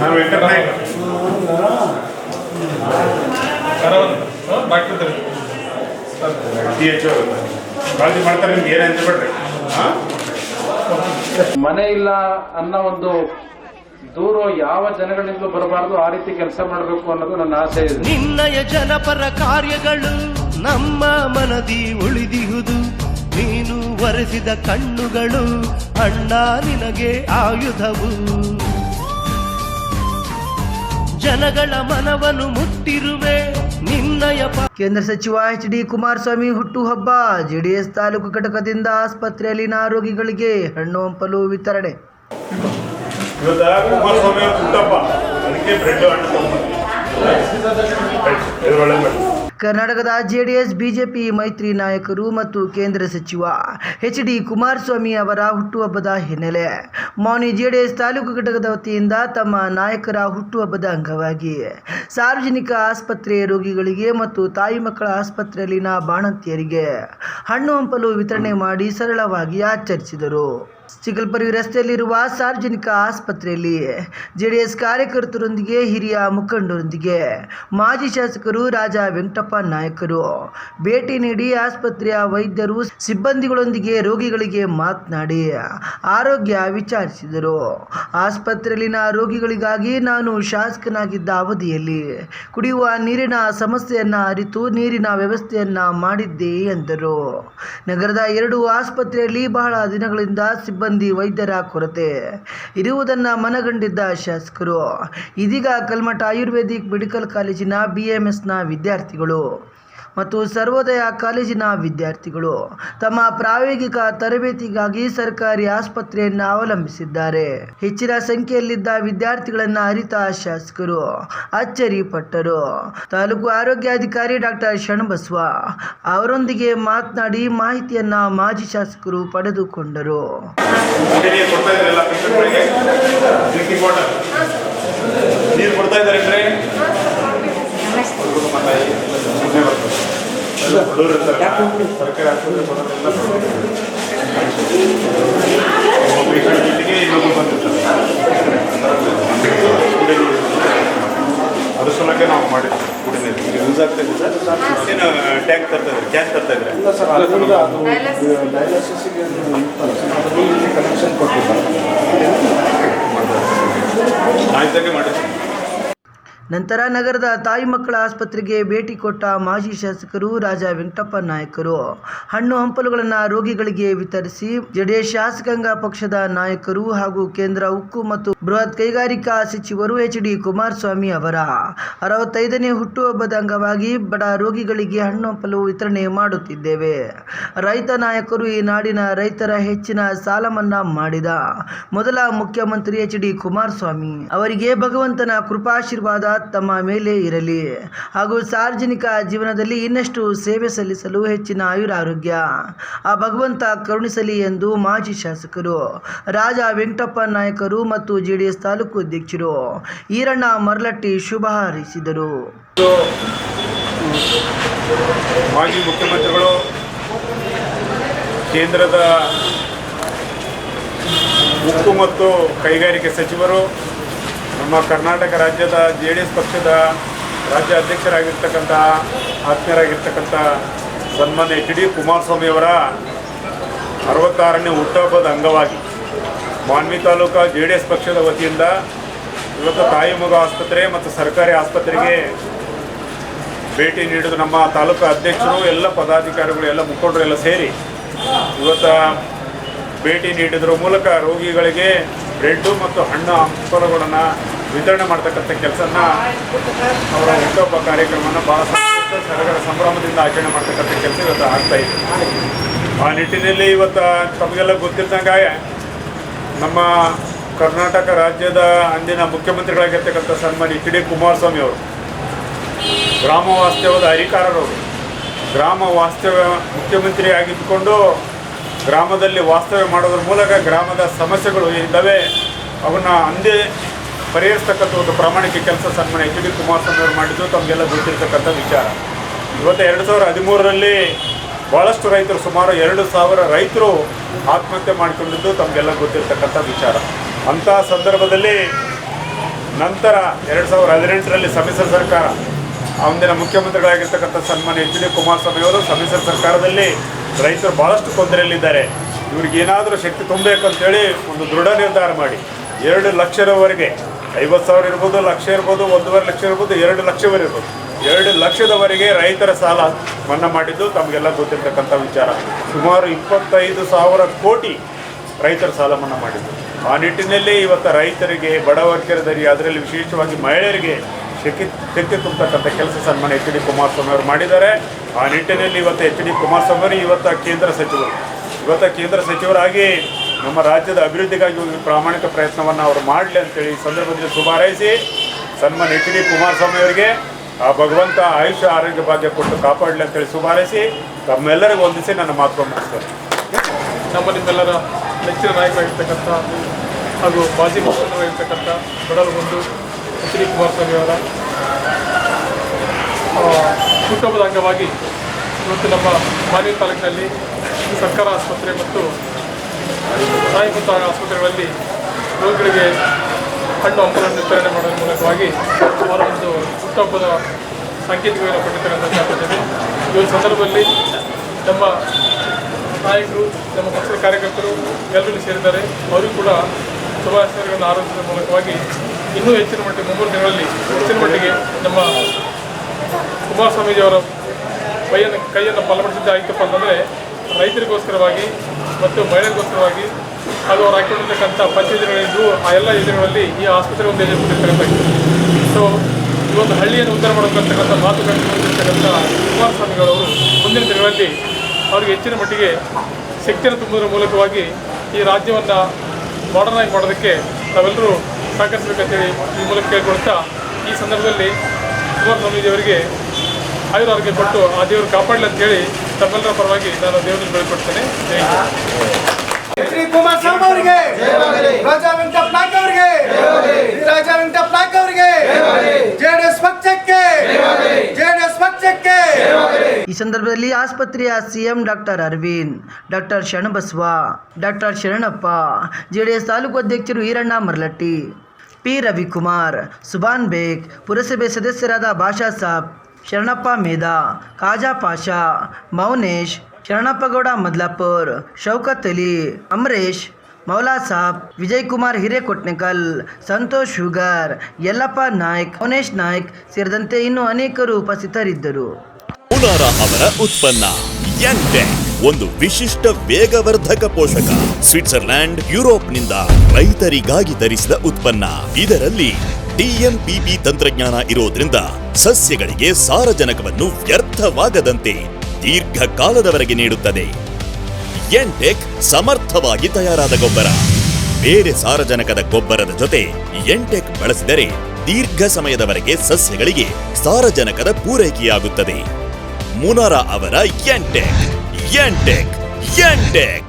ನಾನು Venkatanayaka D H ಕಾಳಜಿ ಮಾಡ್ತಾರೆ ನಿಮ್ಗೆ ಏನು ಅಂದ್ಬಿಡ್ರಿ ಹಾಂ? ಮನೆ ಇಲ್ಲ ಅನ್ನೋ ಒಂದು ದೂರು ಯಾವ ಜನಗಳಿಂದ ಬರಬಾರದು ಆ ರೀತಿ ಕೆಲಸ ಮಾಡಬೇಕು ಅನ್ನೋದು ನನ್ನ ಆಸೆ ಇದೆ. ನಿನ್ನಯ ಜನಪರ ಕಾರ್ಯಗಳು ನಮ್ಮ ಮನದಿ ಉಳಿದಿಹುದು. ನೀನು ಒರೆಸಿದ ಕಣ್ಣುಗಳು ಅಣ್ಣ ನಿನಗೆ ಆಯುಧವು. ಜನಗಳ ಮನವನ್ನು ಮುಟ್ಟಿರುವೆ. ನಿನ್ನಯ ಕೇಂದ್ರ ಸಚಿವ ಎಚ್ ಡಿ ಕುಮಾರಸ್ವಾಮಿ ಹುಟ್ಟುಹಬ್ಬ. ಜೆಡಿಎಸ್ ತಾಲೂಕು ಘಟಕದಿಂದ ಆಸ್ಪತ್ರೆಯಲ್ಲಿನ ರೋಗಿಗಳಿಗೆ ಹಣ್ಣು ಹಂಪಲು ವಿತರಣೆ. ಇವತ್ತ ಕರ್ನಾಟಕದ ಜೆಡಿಎಸ್, ಬಿಜೆಪಿ ಮೈತ್ರಿ ನಾಯಕರು ಮತ್ತು ಕೇಂದ್ರ ಸಚಿವ ಎಚ್ ಡಿ ಕುಮಾರಸ್ವಾಮಿ ಅವರ ಹುಟ್ಟುಹಬ್ಬದ ಹಿನ್ನೆಲೆ. ಮೌನಿ ಜೆಡಿಎಸ್ ತಾಲೂಕು ಘಟಕದ ವತಿಯಿಂದ ತಮ್ಮ ನಾಯಕರ ಹುಟ್ಟುಹಬ್ಬದ ಅಂಗವಾಗಿ ಸಾರ್ವಜನಿಕ ಆಸ್ಪತ್ರೆ ರೋಗಿಗಳಿಗೆ ಮತ್ತು ತಾಯಿ ಮಕ್ಕಳ ಆಸ್ಪತ್ರೆಯಲ್ಲಿನ ಬಾಣಂತಿಯರಿಗೆ ಹಣ್ಣು ಹಂಪಲು ವಿತರಣೆ ಮಾಡಿ ಸರಳವಾಗಿ ಆಚರಿಸಿದರು. ಚಿಗಲ್ಪರಿ ರಸ್ತೆಯಲ್ಲಿರುವ ಸಾರ್ವಜನಿಕ ಆಸ್ಪತ್ರೆಯಲ್ಲಿ ಜೆಡಿಎಸ್ ಕಾರ್ಯಕರ್ತರೊಂದಿಗೆ ಹಿರಿಯ ಮುಖಂಡರೊಂದಿಗೆ ಮಾಜಿ ಶಾಸಕರು ರಾಜ ವೆಂಕಟಪ್ಪ ನಾಯಕರು. ಭೇಟಿ ನೀಡಿ ಆಸ್ಪತ್ರೆಯ ವೈದ್ಯರು, ಸಿಬ್ಬಂದಿಗಳೊಂದಿಗೆ ರೋಗಿಗಳಿಗೆ ಮಾತನಾಡಿ ಆರೋಗ್ಯ ವಿಚಾರಿಸಿದರು. ಆಸ್ಪತ್ರೆಯಲ್ಲಿನ ರೋಗಿಗಳಿಗಾಗಿ ನಾನು ಶಾಸಕನಾಗಿದ್ದ ಅವಧಿಯಲ್ಲಿ ಕುಡಿಯುವ ನೀರಿನ ಸಮಸ್ಯೆಯನ್ನು ಅರಿತು ನೀರಿನ ವ್ಯವಸ್ಥೆಯನ್ನ ಮಾಡಿದ್ದೆ ಎಂದರು. ನಗರದ ಎರಡು ಆಸ್ಪತ್ರೆಯಲ್ಲಿ ಬಹಳ ದಿನಗಳಿಂದ ವೈದ್ಯರ ಕೊರತೆ. ಇರುವುದನ್ನು ಮನಗಂಡಿದ್ದ ಶಾಸಕರು. ಇದೀಗ ಕಲ್ಮಠ ಆಯುರ್ವೇದಿಕ್ ಮೆಡಿಕಲ್ ಕಾಲೇಜಿನ ಬಿ ಎಂ ಎಸ್ನ ವಿದ್ಯಾರ್ಥಿಗಳು. ಮತ್ತು ಸರ್ವೋದಯ ಕಾಲೇಜಿನ ವಿದ್ಯಾರ್ಥಿಗಳು ತಮ್ಮ ಪ್ರಾಯೋಗಿಕ ತರಬೇತಿಗಾಗಿ ಸರ್ಕಾರಿ ಆಸ್ಪತ್ರೆಯನ್ನು ಅವಲಂಬಿಸಿದ್ದಾರೆ. ಹೆಚ್ಚಿನ ಸಂಖ್ಯೆಯಲ್ಲಿದ್ದ ವಿದ್ಯಾರ್ಥಿಗಳನ್ನು ಅರಿತ ಶಾಸಕರು ಅಚ್ಚರಿ ಪಟ್ಟರು ತಾಲೂಕು ಆರೋಗ್ಯಾಧಿಕಾರಿ ಡಾಕ್ಟರ್ ಶಣಬಸವ ಅವರೊಂದಿಗೆ ಮಾತನಾಡಿ ಮಾಹಿತಿಯನ್ನ ಮಾಜಿ ಶಾಸಕರು ಪಡೆದುಕೊಂಡರು. ನೀರು ಕೊಡ್ತಾ ಇದ್ದಾರೆ ಅದ್ರ ಸಲುವಾಗಿ ನಾವು ಮಾಡಿದ್ವಿ ಕುಡಿ ನೀರು ಈಗ ಯೂಸ್ ಆಗ್ತಾ ಸರ್ ಏನು ಟ್ಯಾಂಕ್ ತರ್ತಾ ಕ್ಯಾನ್ ತರ್ತಾ ಇಲ್ಲ ಸರ್ ಅದರಿಂದ ಅದು ಕನೆಕ್ಷನ್ ಕೊಟ್ಟಿದ್ದಾರೆ ಮಾಡಿದ್ವಿ ನಂತರ ನಗರದ ತಾಯಿ ಮಕ್ಕಳ ಆಸ್ಪತ್ರೆಗೆ ಭೇಟಿ ಕೊಟ್ಟ ಮಾಜಿ ಶಾಸಕರು ರಾಜ ವೆಂಕಟಪ್ಪ ನಾಯಕರು. ಹಣ್ಣು ಹಂಪಲುಗಳನ್ನು ರೋಗಿಗಳಿಗೆ ವಿತರಿಸಿ ಜೆಡಿಎಸ್ ಶಾಸಕಾಂಗ ಪಕ್ಷದ ನಾಯಕರು ಹಾಗೂ ಕೇಂದ್ರ ಉಕ್ಕು ಮತ್ತು ಬೃಹತ್ ಕೈಗಾರಿಕಾ ಸಚಿವರು ಎಚ್ ಡಿ ಕುಮಾರಸ್ವಾಮಿ ಅವರ. ಅರವತ್ತೈದನೇ ಹುಟ್ಟುಹಬ್ಬದ ಅಂಗವಾಗಿ ಬಡ ರೋಗಿಗಳಿಗೆ ಹಣ್ಣು ಹಂಪಲು ವಿತರಣೆ ಮಾಡುತ್ತಿದ್ದೇವೆ. ರೈತ ನಾಯಕರು ಈ ನಾಡಿನ ರೈತರ ಹೆಚ್ಚಿನ ಸಾಲ ಮನ್ನಾ ಮಾಡಿದ. ಮೊದಲ ಮುಖ್ಯಮಂತ್ರಿ ಎಚ್ ಡಿ ಕುಮಾರಸ್ವಾಮಿ ಅವರಿಗೆ ಭಗವಂತನ ಕೃಪಾಶೀರ್ವಾದ ತಮ್ಮ ಮೇಲೆ ಇರಲಿ. ಹಾಗೂ ಸಾರ್ವಜನಿಕ ಜೀವನದಲ್ಲಿ ಇನ್ನಷ್ಟು ಸೇವೆ ಸಲ್ಲಿಸಲು ಹೆಚ್ಚಿನ ಆಯುರಾರೋಗ್ಯ. ಆ ಭಗವಂತ ಕರುಣಿಸಲಿ ಎಂದು ಮಾಜಿ ಶಾಸಕರು, ರಾಜ ವೆಂಕಟಪ್ಪ ನಾಯಕರು ಮತ್ತು ಜೆಡಿಎಸ್ ತಾಲೂಕು ಅಧ್ಯಕ್ಷರು ಈರಣ್ಣ ಮರಲಟ್ಟಿ ಶುಭ ಹಾರೈಸಿದರು. ಮಾಜಿ ಮುಖ್ಯಮಂತ್ರಿಗಳು, ಕೇಂದ್ರದ ಉಕ್ಕು ಮತ್ತು ಕೈಗಾರಿಕೆ ಸಚಿವರು ನಮ್ಮ ಕರ್ನಾಟಕ ರಾಜ್ಯದ ಜೆ ಡಿ ಎಸ್ ಪಕ್ಷದ ರಾಜ್ಯ ಅಧ್ಯಕ್ಷರಾಗಿರ್ತಕ್ಕಂಥ ಆತ್ಮೀಯರಾಗಿರ್ತಕ್ಕಂಥ ಸನ್ಮಾನ್ಯ ಎಚ್ ಡಿ ಕುಮಾರಸ್ವಾಮಿಯವರ ಅರವತ್ತಾರನೇ ಹುಟ್ಟುಹಬ್ಬದ ಅಂಗವಾಗಿ Manvi taluk J D S ಪಕ್ಷದ ವತಿಯಿಂದ ಇವತ್ತು ತಾಯಿ ಮಗು ಆಸ್ಪತ್ರೆ ಮತ್ತು ಸರ್ಕಾರಿ ಆಸ್ಪತ್ರೆಗೆ ಭೇಟಿ ನೀಡಿದ ನಮ್ಮ ತಾಲೂಕು ಅಧ್ಯಕ್ಷರು, ಎಲ್ಲ ಪದಾಧಿಕಾರಿಗಳು, ಎಲ್ಲ ಮುಖಂಡರು ಎಲ್ಲ ಸೇರಿ ಇವತ್ತು ಭೇಟಿ ನೀಡಿದ್ರ ಮೂಲಕ ರೋಗಿಗಳಿಗೆ ಬ್ರೆಡ್ಡು ಮತ್ತು ಹಣ್ಣು ಹಂಪಲುಗಳನ್ನು ವಿತರಣೆ ಮಾಡ್ತಕ್ಕಂಥ ಕೆಲಸನ ಅವರ ಹುಟ್ಟುಹಬ್ಬ ಕಾರ್ಯಕ್ರಮನ ಭಾಳ ಸಂತೋಷ ಸರಗರ ಸಂಭ್ರಮದಿಂದ ಆಚರಣೆ ಮಾಡ್ತಕ್ಕಂಥ ಕೆಲಸ ಇವತ್ತು ಆಗ್ತಾ ಇದೆ. ಆ ನಿಟ್ಟಿನಲ್ಲಿ ಇವತ್ತು ತಮಗೆಲ್ಲ ಗೊತ್ತಿದ್ದಂಗೆ ನಮ್ಮ ಕರ್ನಾಟಕ ರಾಜ್ಯದ ಅಂದಿನ ಮುಖ್ಯಮಂತ್ರಿಗಳಾಗಿರ್ತಕ್ಕಂಥ ಸನ್ಮಾನ್ ಎಚ್ ಡಿ ಕುಮಾರಸ್ವಾಮಿ ಅವರು, ಗ್ರಾಮ ವಾಸ್ತವ್ಯದ ಅಧಿಕಾರರವರು ಗ್ರಾಮ ವಾಸ್ತವ್ಯ ಮುಖ್ಯಮಂತ್ರಿ ಆಗಿದ್ದುಕೊಂಡು ಗ್ರಾಮದಲ್ಲಿ ವಾಸ್ತವ್ಯ ಮಾಡೋದ್ರ ಮೂಲಕ ಗ್ರಾಮದ ಸಮಸ್ಯೆಗಳು ಇದ್ದಾವೆ. ಅವನ್ನ ಅಂದೇ ಪರಿಹರಿಸ್ತಕ್ಕಂಥ ಒಂದು ಪ್ರಾಮಾಣಿಕ ಕೆಲಸ ಸನ್ಮಾನ ಎಚ್ ಡಿ ಕುಮಾರಸ್ವಾಮಿ ಅವರು ಮಾಡಿದ್ದು, ತಮಗೆಲ್ಲ ಗೊತ್ತಿರ್ತಕ್ಕಂಥ ವಿಚಾರ. ಇವತ್ತು ಎರಡು ಸಾವಿರ ಹದಿಮೂರರಲ್ಲಿ ಭಾಳಷ್ಟು ರೈತರು ಸುಮಾರು ಎರಡು ಸಾವಿರ ರೈತರು ಆತ್ಮಹತ್ಯೆ ಮಾಡಿಕೊಂಡಿದ್ದು, ತಮಗೆಲ್ಲ ಗೊತ್ತಿರ್ತಕ್ಕಂಥ ವಿಚಾರ. ಅಂಥ ಸಂದರ್ಭದಲ್ಲಿ ನಂತರ ಎರಡು ಸಾವಿರದ ಹದಿನೆಂಟರಲ್ಲಿ ಸಮ್ಮಿಶ್ರ ಸರ್ಕಾರ ಅಂದಿನ ಮುಖ್ಯಮಂತ್ರಿಗಳಾಗಿರ್ತಕ್ಕಂಥ ಸನ್ಮಾನ್ಯ ಎಚ್ ಡಿ ಕುಮಾರಸ್ವಾಮಿ ಅವರು ಸಮ್ಮಿಶ್ರ ಸರ್ಕಾರದಲ್ಲಿ ರೈತರು ಭಾಳಷ್ಟು ತೊಂದರೆಯಲ್ಲಿದ್ದಾರೆ. ಇವ್ರಿಗೇನಾದರೂ ಶಕ್ತಿ ತುಂಬಬೇಕಂತೇಳಿ ಒಂದು ದೃಢ ನಿರ್ಧಾರ ಮಾಡಿ. ಎರಡು ಲಕ್ಷದವರೆಗೆ ಐವತ್ತು ಸಾವಿರ ಇರ್ಬೋದು, ಲಕ್ಷ ಇರ್ಬೋದು, ಒಂದೂವರೆ ಲಕ್ಷ ಇರ್ಬೋದು, ಎರಡು ಲಕ್ಷವರೆ ಇರ್ಬೋದು. ಎರಡು ಲಕ್ಷದವರೆಗೆ ರೈತರ ಸಾಲ ಮನ್ನಾ ಮಾಡಿದ್ದು ತಮಗೆಲ್ಲ ಗೊತ್ತಿರ್ತಕ್ಕಂಥ ವಿಚಾರ. ಸುಮಾರು ಇಪ್ಪತ್ತೈದು ಸಾವಿರ ಕೋಟಿ ರೈತರ ಸಾಲ ಮನ್ನಾ ಮಾಡಿದ್ದು. ಆ ನಿಟ್ಟಿನಲ್ಲಿ ಇವತ್ತು ರೈತರಿಗೆ ಬಡವರ್ಗರಿಗೆ ಅದರಲ್ಲಿ ವಿಶೇಷವಾಗಿ ಮಹಿಳೆಯರಿಗೆ ಶಕ್ತಿ ಶಕ್ತಿ ತುಂಬತಕ್ಕಂಥ ಕೆಲಸ ಸನ್ಮಾನ ಎಚ್ ಡಿ ಕುಮಾರಸ್ವಾಮಿ ಅವರು ಮಾಡಿದ್ದಾರೆ. ಆ ನಿಟ್ಟಿನಲ್ಲಿ ಇವತ್ತು ಎಚ್ ಡಿ ಕುಮಾರಸ್ವಾಮಿ ಇವತ್ತು ಕೇಂದ್ರ ಸಚಿವರು. ಇವತ್ತು ಕೇಂದ್ರ ಸಚಿವರಾಗಿ ನಮ್ಮ ರಾಜ್ಯದ ಅಭಿವೃದ್ಧಿಗಾಗಿ ಒಂದು ಪ್ರಾಮಾಣಿಕ ಪ್ರಯತ್ನವನ್ನು ಅವರು ಮಾಡಲಿ ಅಂತೇಳಿ ಈ ಸಂದರ್ಭದಲ್ಲಿ ಶುಭಾರೈಸಿ ಸನ್ಮಾನ್ ಎಚ್ ಡಿ ಕುಮಾರಸ್ವಾಮಿ ಅವರಿಗೆ, ಆ ಭಗವಂತ ಆಯುಷ್ಯ ಆರೋಗ್ಯ ಭಾಗ್ಯ ಕೊಟ್ಟು ಕಾಪಾಡಲಿ ಅಂತೇಳಿ ಶುಭಾರೈಸಿ ತಮ್ಮೆಲ್ಲರಿಗೂ ಒಂದಿಸಿ ನನ್ನ ಮಾತುಗಳನ್ನು ಮುಗಿಸ್ತೇನೆ. ನಮ್ಮ ನಿಮ್ಮೆಲ್ಲರ ನೆಚ್ಚಿನ ನಾಯಕರಾಗಿರ್ತಕ್ಕಂಥ ಹಾಗೂ ಮಾಜಿ ಮುಖ್ಯಮಂತ್ರಿಯಾಗಿರ್ತಕ್ಕಂಥ ಬಡವರಗೊಂದು ಎಚ್ ಡಿ ಕುಮಾರಸ್ವಾಮಿ ಅವರ ಕುಟುಂಬದ ಅಂಗವಾಗಿ ಇವತ್ತು ನಮ್ಮ ಮಾನ್ಯ ತಾಲೂಕಿನಲ್ಲಿ ಸರ್ಕಾರ ಆಸ್ಪತ್ರೆ ಮತ್ತು ಸಾಯಿ ಮುಂತ ಆಸ್ಪತ್ರೆಗಳಲ್ಲಿ ರೋಗಿಗಳಿಗೆ ಹಣ್ಣು ಹಂಪಲನ್ನು ವಿತರಣೆ ಮಾಡುವ ಮೂಲಕವಾಗಿ ಅವರ ಒಂದು ಹುಟ್ಟುಹಬ್ಬದ ಸಂಕೇತಗಳನ್ನು ಪಟ್ಟಿರ್ತಕ್ಕಂಥ ಜಾಗದಲ್ಲಿ ಈ ಸಂದರ್ಭದಲ್ಲಿ ನಮ್ಮ ನಾಯಕರು, ನಮ್ಮ ಪಕ್ಷದ ಕಾರ್ಯಕರ್ತರು ಎಲ್ಲರೂ ಸೇರಿದ್ದಾರೆ. ಅವರಿಗೂ ಕೂಡ ಶುಭಾಶಯಗಳನ್ನು ಆರೋಪಿಸುವ ಮೂಲಕವಾಗಿ ಇನ್ನೂ ಹೆಚ್ಚಿನ ಮಟ್ಟಿಗೆ ಮೂರು ದಿನಗಳಲ್ಲಿ ಹೆಚ್ಚಿನ ಮಟ್ಟಿಗೆ ನಮ್ಮ ಕುಮಾರಸ್ವಾಮೀಜಿಯವರ ಕೈಯನ್ನು ಕೈಯನ್ನು ಬಲಪಡಿಸಿದ್ದೆ ಆಯಿತಪ್ಪ ಅಂತಂದರೆ ರೈತರಿಗೋಸ್ಕರವಾಗಿ ಮತ್ತು ಮಹಿಳೆಯರಿಗೋಸ್ಕರವಾಗಿ ಅದು ಅವ್ರು ಹಾಕೊಂಡಿರ್ತಕ್ಕಂಥ ಪಂಚಾಯತಿಗಳಿದ್ದು ಆ ಎಲ್ಲ ಯೋಜನೆಗಳಲ್ಲಿ ಈ ಆಸ್ಪತ್ರೆ ಒಂದು ಯೋಜನೆ ಕೊಟ್ಟಿರ್ತಕ್ಕಂಥ ಸೊ ಈ ಒಂದು ಹಳ್ಳಿಯನ್ನು ಉದ್ಧಾರ ಮಾಡಬೇಕಂತಕ್ಕಂಥ ಮಾತುಕತೆ ಹೊಂದಿರ್ತಕ್ಕಂಥ ಕುಮಾರಸ್ವಾಮಿಗಳವರು ಮುಂದಿನ ದಿನಗಳಲ್ಲಿ ಅವರಿಗೆ ಹೆಚ್ಚಿನ ಮಟ್ಟಿಗೆ ಶಕ್ತಿಯನ್ನು ತುಂಬುವುದರ ಮೂಲಕವಾಗಿ ಈ ರಾಜ್ಯವನ್ನು ಮಾಡರ್ನಾಗಿ ಮಾಡೋದಕ್ಕೆ ನಾವೆಲ್ಲರೂ ಸಹಕರಿಸಬೇಕಂತೇಳಿ ಈ ಮೂಲಕ ಕೇಳ್ಕೊಳ್ತಾ ಈ ಸಂದರ್ಭದಲ್ಲಿ ಕುಮಾರಸ್ವಾಮೀಜಿಯವರಿಗೆ ಆಯುರಾರೋಗ್ಯ ಕೊಟ್ಟು ಆ ದೇವರು ಕಾಪಾಡಲಿ ಅಂತೇಳಿ ತಮ್ಮೆಲ್ಲರ ಪರವಾಗಿ ನಾನು ದೇವರಲ್ಲಿ ಬೆಳೆಕೊಡ್ತೇನೆ. ಕುಮಾರಸ್ವಾಮಿ ಅವರಿಗೆ ರಾಜಾ ವೆಂಕಟಪ್ಪ ನಾಯ್ಕ ಅವರಿಗೆ ರಾಜಾ ವೆಂಕಟಪ್ಪ ನಾಯ್ಕ ಅವರಿಗೆ ಜೆಡಿಎಸ್ ಪಕ್ಷಕ್ಕೆ ಜೆಡಿಎಸ್ ಪಕ್ಷಕ್ಕೆ. ಈ ಸಂದರ್ಭದಲ್ಲಿ ಆಸ್ಪತ್ರೆಯ CM doctor Aravind doctor Sharanabasava doctor Sharanappa JDS taluk ಅಧ್ಯಕ್ಷರು ಈರಣ್ಣ ಮರ್ಲಟ್ಟಿ ಪಿ ರವಿಕುಮಾರ್ ಸುಬಾನ್ ಬೇಗ್ ಪುರಸಭೆ ಸದಸ್ಯರಾದ ಭಾಷಾ ಸಾಬ್ ಶರಣಪ್ಪ ಮೇಧಾ ಖಾಜಾ ಪಾಷಾ, ಮೌನೇಶ್, ಶರಣಪ್ಪಗೌಡ ಮದ್ಲಾಪುರ್, ಶೌಕತ್ ಅಲಿ, ಅಮರೇಶ್, ಮೌಲಾ ಸಾಬ್ ವಿಜಯ್ ಕುಮಾರ್ ಹಿರೇಕೊಟ್ನೆಕಲ್, ಸಂತೋಷ್ ಶುಗರ್, ಯಲ್ಲಪ್ಪ ನಾಯ್ಕ್, ಮೌನೇಶ್ ನಾಯ್ಕ್ ಸೇರಿದಂತೆ ಇನ್ನೂ ಅನೇಕರು ಉಪಸ್ಥಿತರಿದ್ದರು. ಅವರ ಉತ್ಪನ್ನ ಒಂದು ವಿಶಿಷ್ಟ ವೇಗವರ್ಧಕ ಪೋಷಕ. ಸ್ವಿಟ್ಜರ್ಲ್ಯಾಂಡ್, ಯುರೋಪ್ನಿಂದ ರೈತರಿಗಾಗಿ ಧರಿಸಿದ ಉತ್ಪನ್ನ. ಇದರಲ್ಲಿ ಡಿಎಂಪಿಪಿ ತಂತ್ರಜ್ಞಾನ ಇರೋದ್ರಿಂದ ಸಸ್ಯಗಳಿಗೆ ಸಾರಜನಕವನ್ನು ವ್ಯರ್ಥವಾಗದಂತೆ ದೀರ್ಘಕಾಲದವರೆಗೆ ನೀಡುತ್ತದೆ. ಎಂಟೆಕ್ ಸಮರ್ಥವಾಗಿ ತಯಾರಾದ ಗೊಬ್ಬರ. ಬೇರೆ ಸಾರಜನಕದ ಗೊಬ್ಬರದ ಜೊತೆ ಎಂಟೆಕ್ ಬಳಸಿದರೆ ದೀರ್ಘ ಸಮಯದವರೆಗೆ ಸಸ್ಯಗಳಿಗೆ ಸಾರಜನಕದ ಪೂರೈಕೆಯಾಗುತ್ತದೆ. ಮುನಾರ ಅವರ ಎಂಟೆಕ್ ಎಂಟೆಕ್ ಎಂಟೆಕ್